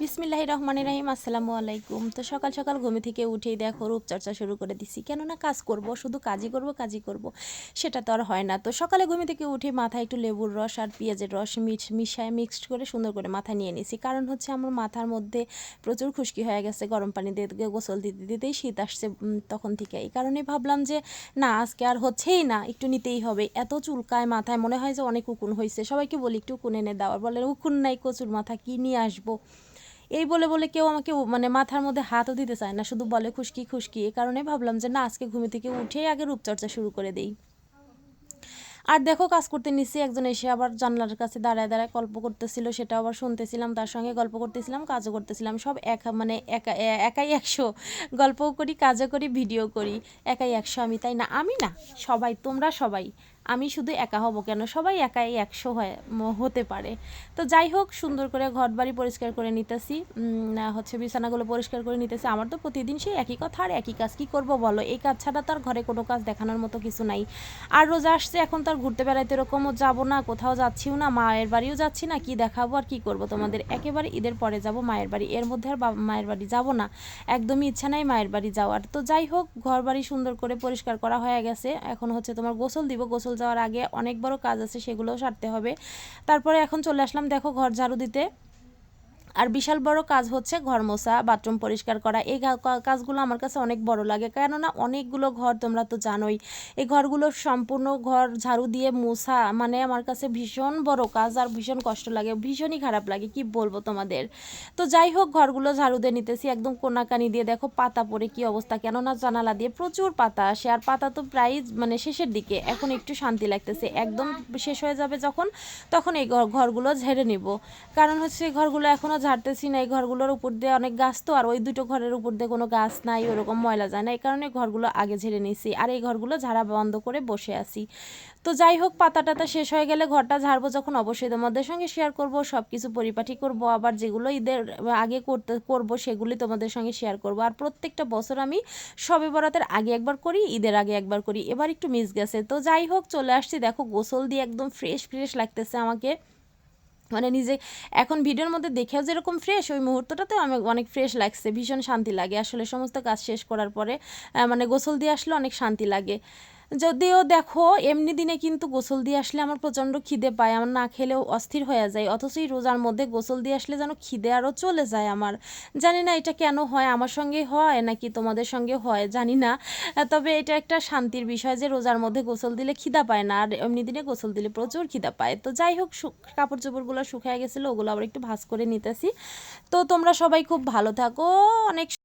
বিসমিল্লাহ রহমান রাহিম আসসালামু আলাইকুম। তো সকাল সকাল ঘুমে থেকে উঠেই দেখো রূপচর্চা শুরু করে দিছি। কেননা কাজ করব, শুধু কাজই করব কাজই করব, সেটা তো আর হয় না। তো সকালে ঘুমে থেকে উঠে মাথায় একটু লেবুর রস আর পেঁয়াজের রস মিক্স মিশায় মিক্সড করে সুন্দর করে মাথায় নিয়ে নিছি। কারণ হচ্ছে আমার মাথার মধ্যে প্রচুর খুশকি হয়ে গেছে, গরম পানি দিয়ে গোসল দিতে, দিতেই শীত আসছে তখন থেকে। এই কারণে ভাবলাম যে, না, আজকে আর হচ্ছেই না, একটু নিতেই হবে। এত চুলকায় মাথায় মনে হয় যে অনেক উকুন হয়েছে সবাইকে বলি, একটু উকুন এনে দেওয়ার বলে, উকুন নাই, কচুর মাথা, কি নিয়ে আসব? এই বলে বলে কেউ আমাকে মানে মাথার মধ্যে হাতও দিতে চায় না, শুধু বলে খুশকি খুশকি। এই কারণে ভাবলাম যে না, আজকে ঘুমে থেকে উঠেই আগে রূপচর্চা শুরু করে দেই। আর দেখো, কাজ করতে নিচ্ছি একজন এসে আবার জানলার কাছে দাঁড়ায় দাঁড়ায় গল্প করতেছিল সেটা আবার শুনতেছিলাম, তার সঙ্গে গল্প করতেছিলাম, কাজও করতেছিলাম, সব একা মানে একা একাই একশো। গল্পও করি, কাজও করি, ভিডিও করি, একাই একশো আমি, তাই না? আমি না, সবাই, তোমরা সবাই। আমি শুধু একা হব কেন? সবাই একাই একশো হয় হতে পারে। তো যাই হোক, সুন্দর করে ঘর বাড়ি পরিষ্কার করে নিতেছি। হচ্ছে বিছানাগুলো পরিষ্কার করে নিতেছি। আমার তো প্রতিদিন সেই একই কথা, আর একই কাজ কি করব বলো? এই কাজ ছাড়া তো আর ঘরে কোনো কাজ দেখানোর মতো কিছু নাই। আর রোজা আসছে, এখন তো আর ঘুরতে বেড়াইতে এরকমও যাব না, কোথাও যাচ্ছিও না, মায়ের বাড়িও যাচ্ছি না, কি দেখাবো আর কি করব? তোমাদের একেবারে ঈদের পরে যাব, মায়ের বাড়ি। এর মধ্যে আর মায়ের বাড়ি যাব না। একদমই ইচ্ছা নাই মায়ের বাড়ি যাওয়ার। তো যাই হোক ঘর বাড়ি সুন্দর করে পরিষ্কার করা হয়ে গেছে। এখন হচ্ছে তোমার গোসল দিব, গোসল যাওয়ার আগে অনেক বড় কাজ আছে সেগুলোও সারতে হবে। তারপরে এখন চলে আসলাম, দেখো, ঘর ঝাড়ু দিতে। আর বিশাল বড় কাজ হচ্ছে ঘর মোছা, বাথরুম পরিষ্কার করা। এই কাজগুলো আমার কাছে অনেক বড় লাগে। কেননা অনেকগুলো ঘর তোমরা তো জানোই, এই ঘরগুলো সম্পূর্ণ ঘর ঝাড়ু দিয়ে মোছা মানে আমার কাছে ভীষণ বড় কাজ আর ভীষণ কষ্ট লাগে, ভীষণই খারাপ লাগে, কি বলব তোমাদের? তো যাই হোক, ঘরগুলো ঝাড়ু দিয়ে নিতেছি, একদম কোনাকানি দিয়ে। দেখো পাতা পড়ে কি অবস্থা, কেননা জানালা দিয়ে প্রচুর পাতা আসে, আর পাতা তো প্রায় মানে শেষের দিকে, এখন একটু শান্তি লাগতেছে। একদম শেষ হয়ে যাবে যখন, তখন এই ঘর- ঘরগুলো ঝেড়ে নিব। কারণ হচ্ছে ঘরগুলো এখনও ঝাড়তেছি না, এই ঘরগুলোর উপর দিয়ে অনেক গাছ তো, আর ওই দুটো ঘরের উপর দিয়ে কোনো গাছ নাই, ওরকম ময়লা যায় না, এই কারণে ঘরগুলো আগে ঝেড়ে নিছি আর এই ঘরগুলো ঝাড়া বন্ধ করে বসে আছি। তো যাই হোক, পাতা টাতা শেষ হয়ে গেলে ঘরটা ঝাড়বো যখন অবশ্যই তোমাদের সঙ্গে শেয়ার করব সব কিছু পরিপাটি করব, আবার যেগুলো ঈদের আগে করতে, করব সেগুলি তোমাদের সঙ্গে শেয়ার করব, আর প্রত্যেকটা বছর আমি সবে বরাতের আগে একবার করি, ঈদের আগে একবার করি, এবার একটু মিস গেছে। তো যাই হোক, চলে আসছি, দেখো গোসল দিয়ে একদম ফ্রেশ ফ্রেশ লাগতেছে আমাকে। মানে নিজে এখন ভিডিওর মধ্যে দেখেও যেরকম ফ্রেশ ওই মুহূর্তটাতেও আমি অনেক ফ্রেশ লাগছে, ভীষণ শান্তি লাগে। আসলে সমস্ত কাজ শেষ করার পরে মানে গোসল দিয়ে আসলে অনেক শান্তি লাগে। যদিও দেখো, এমনি দিনে কিন্তু গোসল দিয়ে আসলে আমার প্রচণ্ড খিদে পায়। আমার না খেলেও অস্থির হয়ে যায়। অথচ এই রোজার মধ্যে গোসল দিয়ে আসলে যেন খিদে আরও চলে যায় আমার। জানি না এটা কেন হয়, আমার সঙ্গে হয় নাকি তোমাদের সঙ্গে হয়, জানি না। তবে এটা একটা শান্তির বিষয় যে রোজার মধ্যে গোসল দিলে খিদা পায় না, আর এমনি দিনে গোসল দিলে প্রচুর খিদা পায়। তো যাই হোক কাপড় চোপড়গুলো শুকিয়ে গেছিল, ওগুলো আবার একটু ভাঁজ করে নিতেছি। তো তোমরা সবাই খুব ভালো থাকো, অনেক